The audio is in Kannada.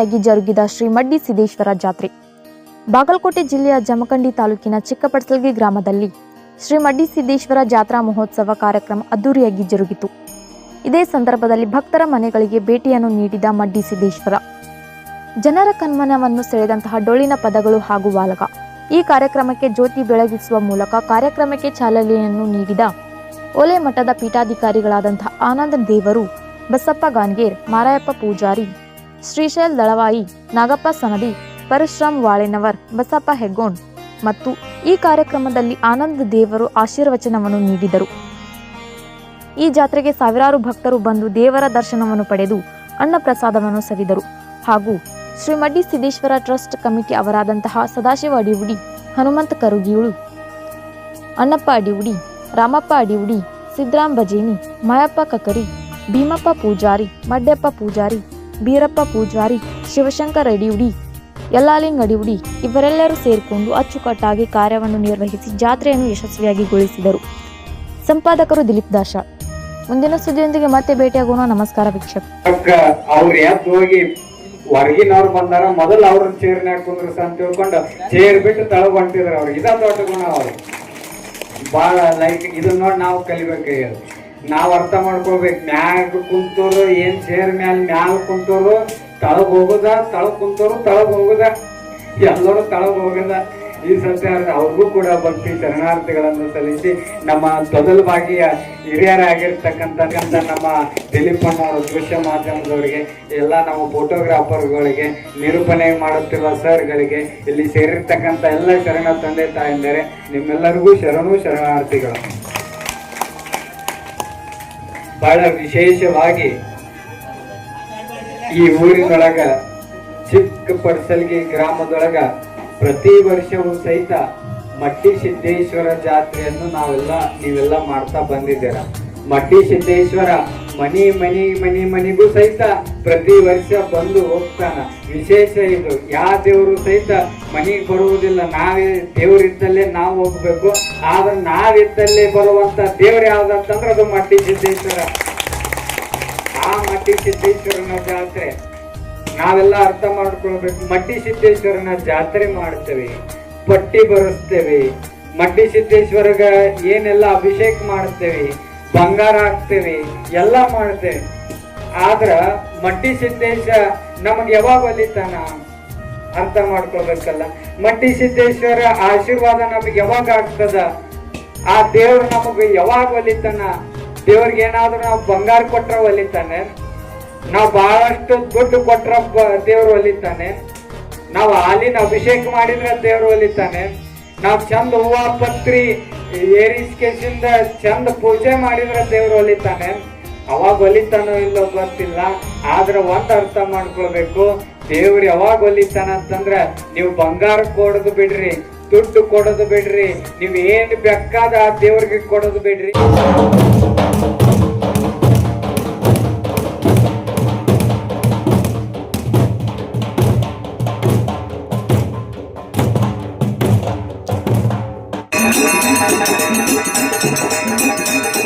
ಅದ್ದೂರಿಯಾಗಿ ಜರುಗಿದ ಶ್ರೀ ಮಡ್ಡಿ ಸಿದ್ದೇಶ್ವರ ಜಾತ್ರೆ. ಬಾಗಲಕೋಟೆ ಜಿಲ್ಲೆಯ ಜಮಖಂಡಿ ತಾಲೂಕಿನ ಚಿಕ್ಕಪಡ್ಸಲ್ಗಿ ಗ್ರಾಮದಲ್ಲಿ ಶ್ರೀ ಮಡ್ಡಿ ಸಿದ್ದೇಶ್ವರ ಜಾತ್ರಾ ಮಹೋತ್ಸವ ಕಾರ್ಯಕ್ರಮ ಅದ್ದೂರಿಯಾಗಿ ಜರುಗಿತು. ಇದೇ ಸಂದರ್ಭದಲ್ಲಿ ಭಕ್ತರ ಮನೆಗಳಿಗೆ ಭೇಟಿಯನ್ನು ನೀಡಿದ ಮಡ್ಡಿ ಸಿದ್ದೇಶ್ವರ. ಜನರ ಕನ್ಮನವನ್ನು ಸೆಳೆದಂತಹ ಡೊಳ್ಳಿನ ಪದಗಳು ಹಾಗೂ ವಾಲಗ ಈ ಕಾರ್ಯಕ್ರಮಕ್ಕೆ ಜ್ಯೋತಿ ಬೆಳಗಿಸುವ ಮೂಲಕ ಕಾರ್ಯಕ್ರಮಕ್ಕೆ ಚಾಲನೆಯನ್ನು ನೀಡಿದ ಓಲೆ ಮಠದ ಪೀಠಾಧಿಕಾರಿಗಳಾದಂತಹ ಆನಂದ ದೇವರು, ಬಸಪ್ಪ ಗಾನ್ಗೇರ್, ಮಾರಾಯಪ್ಪ ಪೂಜಾರಿ ಶ್ರೀಶೈಲ್ ದಳವಾಯಿ ನಾಗಪ್ಪ ಸನದಿ, ಪರಶುರಾಮ್ ವಾಳೆನವರ್, ಬಸಪ್ಪ ಹೆಗ್ಗೋಣ್ ಮತ್ತು ಈ ಕಾರ್ಯಕ್ರಮದಲ್ಲಿ ಆನಂದ ದೇವರು ಆಶೀರ್ವಚನವನ್ನು ನೀಡಿದರು. ಈ ಜಾತ್ರೆಗೆ ಸಾವಿರಾರು ಭಕ್ತರು ಬಂದು ದೇವರ ದರ್ಶನವನ್ನು ಪಡೆದು ಅನ್ನಪ್ರಸಾದವನ್ನು ಸವಿದರು. ಹಾಗೂ ಶ್ರೀಮಡ್ಡಿ ಸಿದ್ದೇಶ್ವರ ಟ್ರಸ್ಟ್ ಕಮಿಟಿ ಅವರಾದಂತಹ ಸದಾಶಿವ ಅಡಿವುಡಿ ಹನುಮಂತ ಕರುಗಿಯುಳು ಅಣ್ಣಪ್ಪ ಅಡಿವುಡಿ ರಾಮಪ್ಪ ಅಡಿವುಡಿ ಸಿದ್ದರಾಮ್ ಬಜೇನಿ ಮಾಯಪ್ಪ ಕಕರಿ, ಭೀಮಪ್ಪ ಪೂಜಾರಿ ಮಡ್ಯಪ್ಪ ಪೂಜಾರಿ ಬೀರಪ್ಪ ಪೂಜಾರಿ, ಶಿವಶಂಕರ್ ಅಡಿಯುಡಿ ಯಲ್ಲಾಲಿಂಗ್ ಅಡಿಯುಡಿ ಇವರೆಲ್ಲರೂ ಸೇರಿಕೊಂಡು ಅಚ್ಚುಕಟ್ಟಾಗಿ ಕಾರ್ಯವನ್ನು ನಿರ್ವಹಿಸಿ ಜಾತ್ರೆಯನ್ನು ಯಶಸ್ವಿಯಾಗಿಗೊಳಿಸಿದರು ಸಂಪಾದಕರು ದಿಲೀಪ್ ದಾಶ ಮುಂದಿನ ಸುದ್ದಿಯೊಂದಿಗೆ ಮತ್ತೆ ಭೇಟಿಯಾಗೋಣ. ನಮಸ್ಕಾರ ವೀಕ್ಷಕ ಅವ್ರ ಹೋಗಿ ಹೊರಗಿನವ್ರು ಬಂದಾರ? ಮೊದಲು ಅವ್ರನ್ನ ಚೇರ್ನ್ಯಾಗ ಕುಂದ್ರಸ ಅಂತ ತಿಳ್ಕೊಂಡು, ಚೇರ್ ಬಿಟ್ಟು ತಳಗ್ ಹೊಂಟಿದ್ರ ಅವ್ರಿಗೆ ಇದ ದೊಡ್ಡ ಗುಣ ಅವ್ರು. ಬಹಳ ಲೈಕ್ ಇದನ್ನ ನೋಡಿ ನಾವು ಕಲಿಬೇಕಾಗ್ಯದ ನಾವ್ ಅರ್ಥ ಮಾಡ್ಕೋಬೇಕು ಮ್ಯಾಗ ಕುಂತೋರು, ಏನ್ ಸೇರ್ ಮ್ಯಾಲ ಮ್ಯಾಲ ಕುಂತೋರು, ತಳಗ್ ಹೋಗುದ, ತಳಗ್ ಕುಂತೋರು, ತಳಗ್ ಹೋಗುದ. ಎಲ್ಲರೂ ತಳಗ್ ಹೋಗೋದ ಈ ಸತ್ಯ ಅವ್ರಿಗೂ ಕೂಡ ಭಕ್ತಿ ಶರಣಾರ್ಥಿಗಳನ್ನು ಸಲ್ಲಿಸಿ ನಮ್ಮ ತೊದಲು ಭಾಗಿಯ ಹಿರಿಯರಾಗಿರ್ತಕ್ಕಂಥ ನಮ್ಮ ದಿಲೀಪ್ ಅಣ್ಣವರ ದೃಶ್ಯ ಮಾಧ್ಯಮದವರಿಗೆ, ಎಲ್ಲ ನಮ್ಮ ಫೋಟೋಗ್ರಾಫರ್ಗಳಿಗೆ ನಿರೂಪಣೆ ಮಾಡುತ್ತಿರುವ ಸರ್ಗಳಿಗೆ ಇಲ್ಲಿ ಸೇರಿರ್ತಕ್ಕಂಥ ಎಲ್ಲ ಶರಣ ತಂದೆ ತಾಯಂದರೆ, ನಿಮ್ಮೆಲ್ಲರಿಗೂ ಶರಣು ಶರಣಾರ್ಥಿಗಳು. ಬಹಳ ವಿಶೇಷವಾಗಿ ಈ ಊರಿನೊಳಗ ಚಿಕ್ಕ ಪರ್ಸಲ್ಗಿ ಗ್ರಾಮದೊಳಗ ಪ್ರತಿ ವರ್ಷವೂ ಸಹಿತ ಮಟ್ಟಿ ಸಿದ್ದೇಶ್ವರ ಜಾತ್ರೆಯನ್ನು ನಾವೆಲ್ಲ ನೀವೆಲ್ಲ ಮಾಡ್ತಾ ಬಂದಿದ್ದೀರ. ಮಟ್ಟಿ ಸಿದ್ದೇಶ್ವರ ಮನಿ, ಮನೆ ಮನೆ, ಮನಿಗೂ ಸಹಿತ ಪ್ರತಿ ವರ್ಷ ಬಂದು ಹೋಗ್ತಾನ. ವಿಶೇಷ ಇದು. ಯಾವ ದೇವರು ಸಹಿತ ಮನೆಗೆ ಬರುವುದಿಲ್ಲ ನಾವೇ ದೇವರಿದ್ದಲ್ಲೇ ನಾವು ಹೋಗ್ಬೇಕು. ಆದ್ರೆ ನಾವಿದ್ದಲ್ಲೇ ಬರುವಂತ ದೇವ್ರು ಯಾವ್ದಂತಂದ್ರೆ ಅದು ಮಟ್ಟಿ ಸಿದ್ದೇಶ್ವರ. ಆ ಮಟ್ಟಿ ಸಿದ್ದೇಶ್ವರನ ಜಾತ್ರೆ. ನಾವೆಲ್ಲ ಅರ್ಥ ಮಾಡ್ಕೊಳ್ಬೇಕು. ಮಟ್ಟಿ ಸಿದ್ದೇಶ್ವರನ ಜಾತ್ರೆ ಮಾಡ್ತೇವೆ. ಪಟ್ಟಿ ಬರೆಸ್ತೇವೆ ಮಟ್ಟಿ ಸಿದ್ದೇಶ್ವರಗ ಏನೆಲ್ಲ ಅಭಿಷೇಕ ಮಾಡ್ತೇವೆ. ಬಂಗಾರ ಹಾಕ್ತೀವಿ, ಎಲ್ಲ ಮಾಡ್ತೇವೆ. ಆದ್ರ ಮಟ್ಟಿ ಸಿದ್ದೇಶ ನಮಗೆ ಯಾವಾಗ ಒಲಿತಾನ ಅರ್ಥ ಮಾಡ್ಕೋಬೇಕಲ್ಲ. ಮಟ್ಟಿ ಸಿದ್ದೇಶ್ವರ ಆಶೀರ್ವಾದ ನಮಗೆ ಯಾವಾಗ ಆಗ್ತದ? ಆ ದೇವ್ರು ನಮಗೆ ಯಾವಾಗ ಒಲಿತಾನ ದೇವ್ರಿಗೆ ಏನಾದ್ರೂ ನಾವು ಬಂಗಾರ ಕೊಟ್ರ ಒಲಿತಾನೆ. ನಾವು ಬಹಳಷ್ಟು ದುಡ್ಡು ಕೊಟ್ರ ದೇವ್ರು ಒಲಿತಾನೆ. ನಾವು ಹಾಲಿನ ಅಭಿಷೇಕ ಮಾಡಿದ್ರೆ ದೇವ್ರು ಒಲಿತಾನೆ. ನಾವು ಚಂದ ಹೂವ ಪತ್ರಿ ಏರಿಸ್ಕೇಸಿಂದ ಚಂದ ಪೂಜೆ ಮಾಡಿದ್ರೆ ದೇವ್ರು ಒಲಿತಾನೆ. ಅವಾಗ ಒಲಿತಾನೋ ಇಲ್ಲೋ ಗೊತ್ತಿಲ್ಲ. ಆದ್ರೆ ಒಂದ್ ಅರ್ಥ ಮಾಡ್ಕೊಳ್ಬೇಕು. ದೇವ್ರು ಯಾವಾಗ ಒಲಿತಾನ ಅಂತಂದ್ರ, ನೀವು ಬಂಗಾರ ಕೊಡೋದು ಬಿಡ್ರಿ, ದುಡ್ಡು ಕೊಡೋದು ಬಿಡ್ರಿ, ನೀವು ಏನು ಬೇಕಾದ ಆ ದೇವ್ರಿಗೆ ಕೊಡೋದು ಬಿಡ್ರಿ. Thank you.